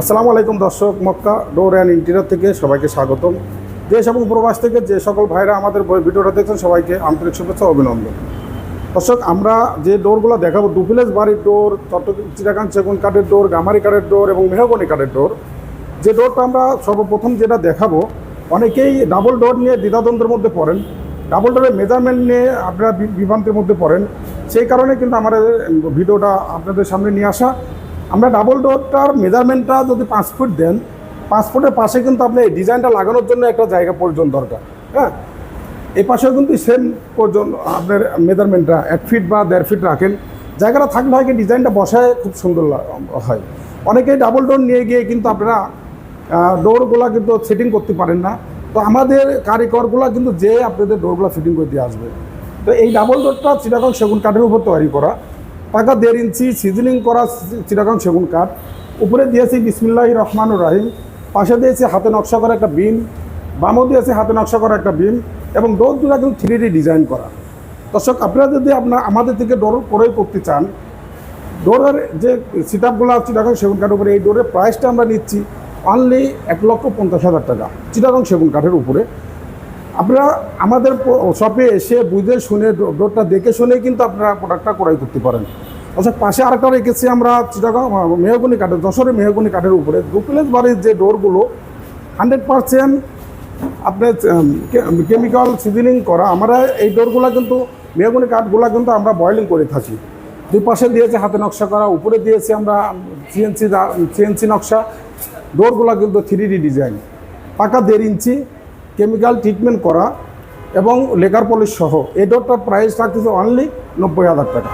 আসসালামু আলাইকুম দর্শক, মক্কা ডোর অ্যান্ড ইন্টেরিয়র থেকে সবাইকে স্বাগতম। দেশ এবং প্রবাস থেকে যে সকল ভাইরা আমাদের ভিডিওটা দেখছেন, সবাইকে আন্তরিক শুভেচ্ছা অভিনন্দন। দর্শক, আমরা যে ডোরগুলো দেখাবো দুপিলেস বাড়ির ডোর চিটাগাং সেগুন কাঠের ডোর, গামারি কাঠের ডোর এবং মেহগনি কাঠের ডোর। যে ডোরটা আমরা সর্বপ্রথম যেটা দেখাবো, অনেকেই ডাবল ডোর নিয়ে দ্বিধাদ্বন্দ্বের মধ্যে পড়েন। ডাবল ডোরের মেজারমেন্ট নিয়ে আপনারা বিভ্রান্তির মধ্যে পড়েন। সেই কারণে কিন্তু আমাদের ভিডিওটা আপনাদের সামনে নিয়ে আসা। আমরা ডাবল ডোরটার মেজারমেন্টটা যদি পাঁচ ফুট দেন, পাঁচ ফুটের পাশে কিন্তু আপনি এই ডিজাইনটা লাগানোর জন্য একটা জায়গা প্রয়োজন দরকার হ্যাঁ? এই পাশেও কিন্তু সেম পর্যন্ত আপনার মেজারমেন্টটা এক ফিট বা দেড় ফিট রাখেন। জায়গাটা থাকলে হয় কি ডিজাইনটা বসায় খুব সুন্দর হয়। অনেকেই ডাবল ডোর নিয়ে গিয়ে কিন্তু আপনারা ডোরগুলো কিন্তু সেটিং করতে পারেন না। তো আমাদের কারিগরগুলো কিন্তু যে আপনাদের ডোরগুলো ফিটিং করে দিয়ে আসবে। তো এই ডাবল ডোরটা চিটাগং সেগুন কাঠের উপর তৈরি করা। পাকা দেড় ইঞ্চি সিজনিং করা চিটাগং সেগুন কাঠ। উপরে দিয়েছি বিসমিল্লাহ রহমানুর রাহিম। পাশে দিয়েছি হাতে নকশা করা একটা বিম। বামও দিয়েছি হাতে নকশা করা একটা বিম এবং ডোর দুটা কিন্তু থ্রি ডিজাইন করা। দর্শক, আপনারা যদি আপনার আমাদের থেকে ডোর ক্রয় করতে চান ডোরের যে সিট আপগুলো চিটাগং সেগুন কাঠের উপরে, এই ডোরের প্রাইসটা আমরা নিচ্ছি অনলি এক লক্ষ পঞ্চাশ হাজার টাকা। চিটাগং সেগুন কাঠের উপরে। আপনারা আমাদের শপে এসে বুঝে শুনে ডোরটা দেখে শুনে কিন্তু আপনারা প্রোডাক্টটা ক্রয় করতে পারেন। আচ্ছা পাশে আরেকটা রেখেছি আমরা মেহগুনি কাঠের যশোরের মেহগুনি কাঠের উপরে। দুপ্লেস বাড়ির যে ডোরগুলো হান্ড্রেড পারসেন্ট আপনার কেমিক্যাল সিজনিং করা, আমরা এই ডোরগুলো কিন্তু, মেহগুনি কাঠগুলো কিন্তু আমরা বয়লিং করে থাকি। দুই পাশে দিয়েছে হাতে নকশা করা, উপরে দিয়েছি আমরা সিএনসি সিএনসি নকশা। ডোরগুলো কিন্তু থ্রি ডি ডিজাইন পাকা দেড় ইঞ্চি কেমিক্যাল ট্রিটমেন্ট করা এবং লেকার পলিশ সহ। এই ডোরটার প্রাইস থাকতেছে অনলি নব্বই হাজার টাকা।